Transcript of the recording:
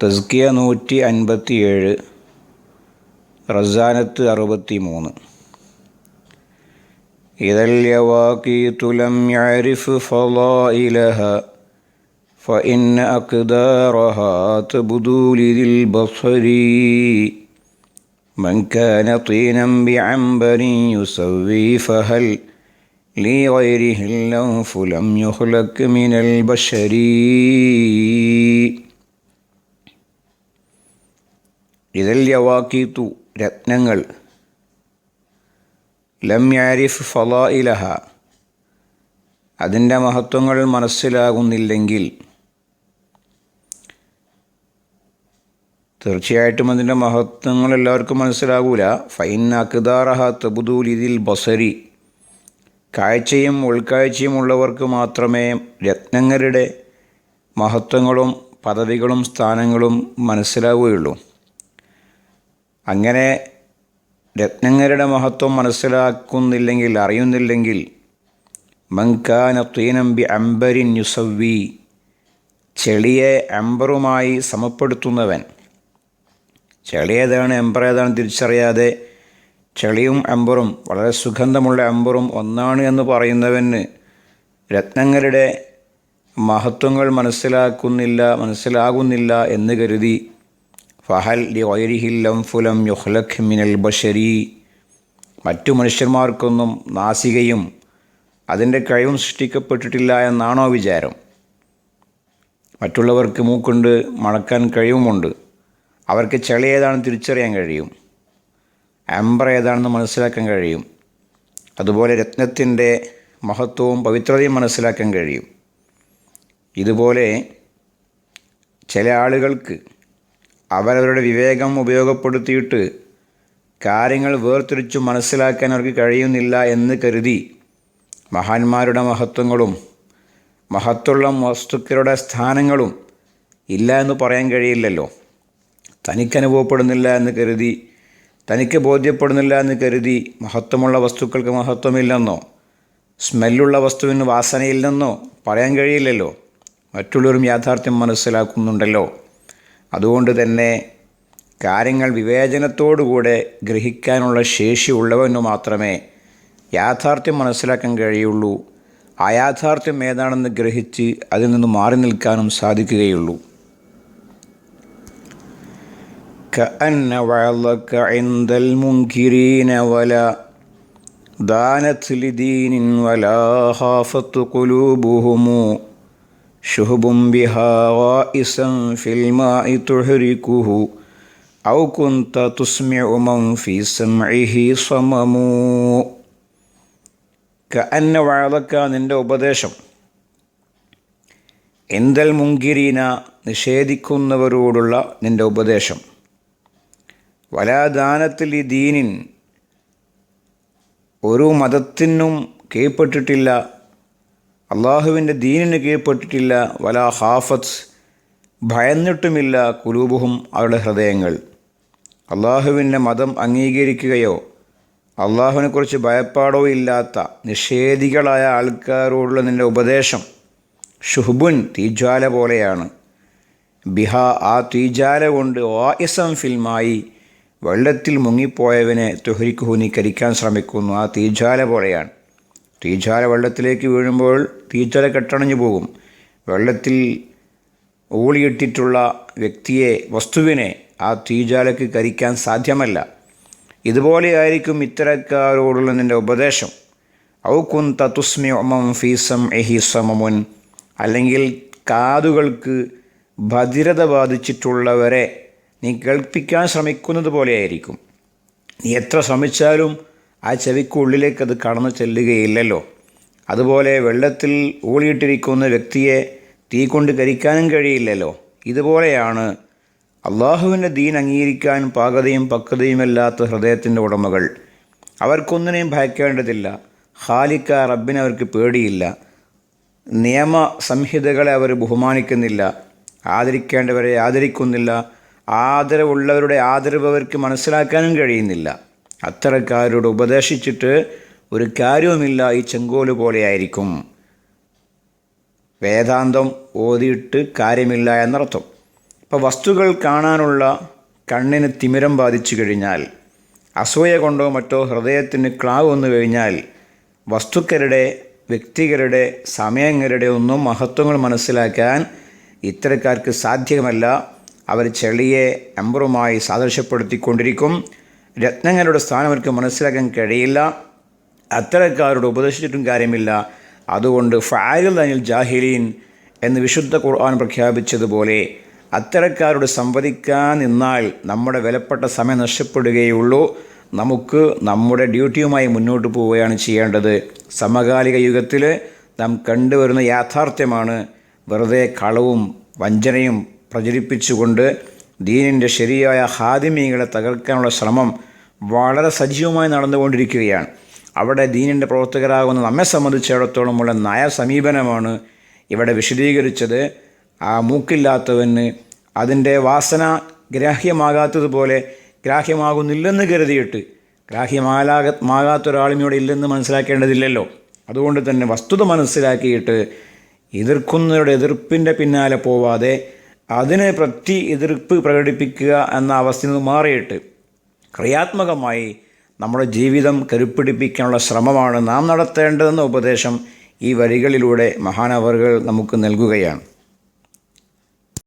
തസ്കിയ നൂറ്റി അൻപത്തിയേഴ് റസാനത്ത് അറുപത്തി മൂന്ന് إذا اليواقيت لم يعرف فضائلها فإن أقدارها تبدو لذي البصر من كان طينا بعنبر يسوي فهل لغيره اللوف لم يخلق من البشر ഇതിൽ യവാക്കീത്തു രത്നങ്ങൾ. ലം യാരിഫ് ഇലഹ അതിന്റെ മഹത്വങ്ങൾ മനസ്സിലാകുന്നില്ലെങ്കിൽ തീർച്ചയായിട്ടും അതിന്റെ മഹത്വങ്ങൾ എല്ലാവർക്കും മനസ്സിലാകൂല. ഫൈൻ അക്താറഹ തബുദൂൽ ഇതിൽ ബസരി. കാഴ്ചയും ഉൾക്കാഴ്ചയും ഉള്ളവർക്ക് മാത്രമേ രത്നങ്ങളുടെ മഹത്വങ്ങളും പദവികളും സ്ഥാനങ്ങളും മനസ്സിലാവുകയുള്ളൂ. അങ്ങനെ രത്നങ്ങളുടെ മഹത്വം മനസ്സിലാക്കുന്നില്ലെങ്കിൽ അറിയുന്നില്ലെങ്കിൽ മങ്കാന തീനമ്പി അംബരിൻ യുസവി ചെളിയെ അംബറുമായി സമപ്പെടുത്തുന്നവൻ. ചെളിയേതാണ് അംബറേതാണ് തിരിച്ചറിയാതെ ചെളിയും അംബറും വളരെ സുഗന്ധമുള്ള അംബറും ഒന്നാണ് എന്ന് പറയുന്നവന് രത്നങ്ങളുടെ മഹത്വങ്ങൾ മനസ്സിലാക്കുന്നില്ല മനസ്സിലാകുന്നില്ല എന്ന് കരുതി ഫഹൽ ലി വൈരിഹില്ലം ഫുലം യുഹ്ലഖ് മിനൽ ബഷരി. മറ്റു മനുഷ്യന്മാർക്കൊന്നും നാസികയും അതിന്റെ കഴിവും സൃഷ്ടിക്കപ്പെട്ടിട്ടില്ല എന്നാണോ വിചാരം? മറ്റുള്ളവർക്ക് മൂക്കുണ്ട് മണക്കാൻ കഴിവുമുണ്ട്. അവർക്ക് ചെളി ഏതാണെന്ന് തിരിച്ചറിയാൻ കഴിയും. അംബർ ഏതാണെന്ന് മനസ്സിലാക്കാൻ കഴിയും. അതുപോലെ രത്നത്തിന്റെ മഹത്വവും പവിത്രതയും മനസ്സിലാക്കാൻ കഴിയും. ഇതുപോലെ ചില ആളുകൾക്ക് അവരവരുടെ വിവേകം ഉപയോഗപ്പെടുത്തിയിട്ട് കാര്യങ്ങൾ വേർതിരിച്ചു മനസ്സിലാക്കാൻ അവർക്ക് കഴിയുന്നില്ല എന്ന് കരുതി മഹാന്മാരുടെ മഹത്വങ്ങളും മഹത്തുള്ള വസ്തുക്കളുടെ സ്ഥാനങ്ങളും ഇല്ല എന്ന് പറയാൻ കഴിയില്ലല്ലോ. തനിക്ക് അനുഭവപ്പെടുന്നില്ല എന്ന് കരുതി തനിക്ക് ബോധ്യപ്പെടുന്നില്ല എന്ന് കരുതി മഹത്വമുള്ള വസ്തുക്കൾക്ക് മഹത്വമില്ലെന്നോ സ്മെല്ലുള്ള വസ്തുവിന് വാസനയില്ലെന്നോ പറയാൻ കഴിയില്ലല്ലോ. മറ്റുള്ളവരും യാഥാർത്ഥ്യം മനസ്സിലാക്കുന്നുണ്ടല്ലോ. അതുകൊണ്ട് തന്നെ കാര്യങ്ങൾ വിവേചനത്തോടുകൂടെ ഗ്രഹിക്കാനുള്ള ശേഷി ഉള്ളവനു മാത്രമേ യാഥാർത്ഥ്യം മനസ്സിലാക്കാൻ കഴിയുള്ളൂ ആ യാഥാർത്ഥ്യം ഏതാണെന്ന് ഗ്രഹിച്ച് അതിൽ നിന്ന് മാറി നിൽക്കാനും സാധിക്കുകയുള്ളൂ كأن وعظك عند المنكرين ولا دانت لدين ولا خافت قلوبهم شهب بها غائسا في الماء تحركه أو كنت تسمع من في سمعه صمم كأن وعظك നിന്റെ ഉപദേശം എന്തൽ മുങ്കിരീന നിഷേധിക്കുന്നവരോടുള്ള നിന്റെ ഉപദേശം വലാദാനത്തിൽ ഈ ദീനിൻ ഒരു മതത്തിനും കീഴ്പ്പെട്ടിട്ടില്ല അള്ളാഹുവിന്റെ ദീനിന് കീഴ്പ്പെട്ടിട്ടില്ല വല ഹാഫത്ത് ഭയന്നിട്ടുമില്ല കുലൂബുഹും അവരുടെ ഹൃദയങ്ങൾ. അള്ളാഹുവിന്റെ മതം അംഗീകരിക്കുകയോ അള്ളാഹുവിനെക്കുറിച്ച് ഭയപ്പാടോ ഇല്ലാത്ത നിഷേധികളായ ആൾക്കാരോടുള്ള നിന്റെ ഉപദേശം ഷുഹുബുൻ തീജ്വാല പോലെയാണ്. ബിഹ ആ തീജാല കൊണ്ട് വായസം ഫിൽമായി വെള്ളത്തിൽ മുങ്ങിപ്പോയവനെ തുഹരിക്കുഹു കരിക്കാൻ ശ്രമിക്കുന്നു. ആ തീജ്വാല പോലെയാണ്. തീജാല വെള്ളത്തിലേക്ക് വീഴുമ്പോൾ തീജാല കെട്ടണഞ്ഞു പോകും. വെള്ളത്തിൽ ഊളിയിട്ടിട്ടുള്ള വ്യക്തിയെ വസ്തുവിനെ ആ തീജാലയ്ക്ക് കരിക്കാൻ സാധ്യമല്ല. ഇതുപോലെയായിരിക്കും ഇത്തരക്കാരോടുള്ള നിന്റെ ഉപദേശം. ഔ കുൻ തുസ്മി ഒമം ഫീസം എഹി സമമുൻ. അല്ലെങ്കിൽ കാതുകൾക്ക് ഭദ്രത ബാധിച്ചിട്ടുള്ളവരെ നീ കേൾപ്പിക്കാൻ ശ്രമിക്കുന്നത് പോലെയായിരിക്കും നീ എത്ര ശ്രമിച്ചാലും ആ ചെവിക്കുള്ളിലേക്ക് അത് കടന്നു ചെല്ലുകയില്ലല്ലോ. അതുപോലെ വെള്ളത്തിൽ ഊളിയിട്ടിരിക്കുന്ന വ്യക്തിയെ തീ കൊണ്ട് കരിക്കാനും കഴിയില്ലല്ലോ. ഇതുപോലെയാണ് അള്ളാഹുവിന്റെ ദീൻ അംഗീകരിക്കാൻ പാകതയും പക്വതയുമല്ലാത്ത ഹൃദയത്തിന്റെ ഉടമകൾ. അവർക്കൊന്നിനെയും ഭയക്കേണ്ടതില്ല. ഹാലിക്ക റബ്ബിനെ അവർക്ക് പേടിയില്ല. നിയമ സംഹിതകളെ അവർ ബഹുമാനിക്കുന്നില്ല. ആദരിക്കേണ്ടവരെ ആദരിക്കുന്നില്ല. ആദരവുള്ളവരുടെ ആദരവ് അവർക്ക് മനസ്സിലാക്കാനും കഴിയുന്നില്ല. അത്തരക്കാരോട് ഉപദേശിച്ചിട്ട് ഒരു കാര്യവുമില്ല ഈ ചെങ്കോൽ പോലെയായിരിക്കും. വേദാന്തം ഓതിയിട്ട് കാര്യമില്ല എന്നർത്ഥം. ഇപ്പോൾ വസ്തുക്കൾ കാണാനുള്ള കണ്ണിന് തിമിരം ബാധിച്ചു കഴിഞ്ഞാൽ അസൂയ കൊണ്ടോ മറ്റോ ഹൃദയത്തിന് ക്ലാവ് വന്നു കഴിഞ്ഞാൽ വസ്തുക്കളുടെ വ്യക്തികളുടെ സമയങ്ങളുടെ ഒന്നും മഹത്വങ്ങൾ മനസ്സിലാക്കാൻ ഇത്തരക്കാർക്ക് സാധ്യമല്ല. അവർ ചെളിയെ അമ്പറുമായി സാദൃശ്യപ്പെടുത്തിക്കൊണ്ടിരിക്കും. രത്നങ്ങളുടെ സ്ഥാനം അവർക്ക് മനസ്സിലാക്കാൻ കഴിയില്ല. അത്തരക്കാരോട് ഉപദേശിച്ചിട്ടും കാര്യമില്ല. അതുകൊണ്ട് ഫാരിൽ അനിൽ ജാഹിലീൻ എന്ന് വിശുദ്ധ ഖുർആൻ പ്രഖ്യാപിച്ചതുപോലെ അത്തരക്കാരോട് സംവദിക്കാൻ നിന്നാൽ നമ്മുടെ വിലപ്പെട്ട സമയം നഷ്ടപ്പെടുകയുള്ളൂ. നമുക്ക് നമ്മുടെ ഡ്യൂട്ടിയുമായി മുന്നോട്ട് പോവുകയാണ് ചെയ്യേണ്ടത്. സമകാലിക യുഗത്തിൽ നാം കണ്ടുവരുന്ന യാഥാർത്ഥ്യമാണ് വെറുതെ കളവും വഞ്ചനയും പ്രചരിപ്പിച്ചുകൊണ്ട് ദീനിന്റെ ശരിയായ ഹാദിമീകളെ തകർക്കാനുള്ള ശ്രമം വളരെ സജീവമായി നടന്നുകൊണ്ടിരിക്കുകയാണ്. അവിടെ ദീനിന്റെ പ്രവർത്തകരാകുന്ന നമ്മെ സംബന്ധിച്ചിടത്തോളമുള്ള നയ സമീപനമാണ് ഇവിടെ വിശദീകരിച്ചത്. ആ മൂക്കില്ലാത്തവന് അതിന്റെ വാസന ഗ്രാഹ്യമാകാത്തതുപോലെ ഗ്രാഹ്യമാകുന്നില്ലെന്ന് കരുതിയിട്ട് ഗ്രാഹ്യമാലാക മാകാത്ത ഒരാളും ഇവിടെ ഇല്ലെന്ന് മനസ്സിലാക്കേണ്ടതില്ലല്ലോ. അതുകൊണ്ട് തന്നെ വസ്തുത മനസ്സിലാക്കിയിട്ട് എതിർക്കുന്നവരുടെ എതിർപ്പിന്റെ പിന്നാലെ പോവാതെ അതിന് പ്രതി എതിർപ്പ് പ്രകടിപ്പിക്കുക എന്ന അവസ്ഥയിൽ നിന്ന് മാറിയിട്ട് ക്രിയാത്മകമായി നമ്മുടെ ജീവിതം കരുപ്പിടിപ്പിക്കാനുള്ള ശ്രമമാണ് നാം നടത്തേണ്ടതെന്ന ഉപദേശം ഈ വരികളിലൂടെ മഹാനവറുകൾ നമുക്ക് നൽകുകയാണ്.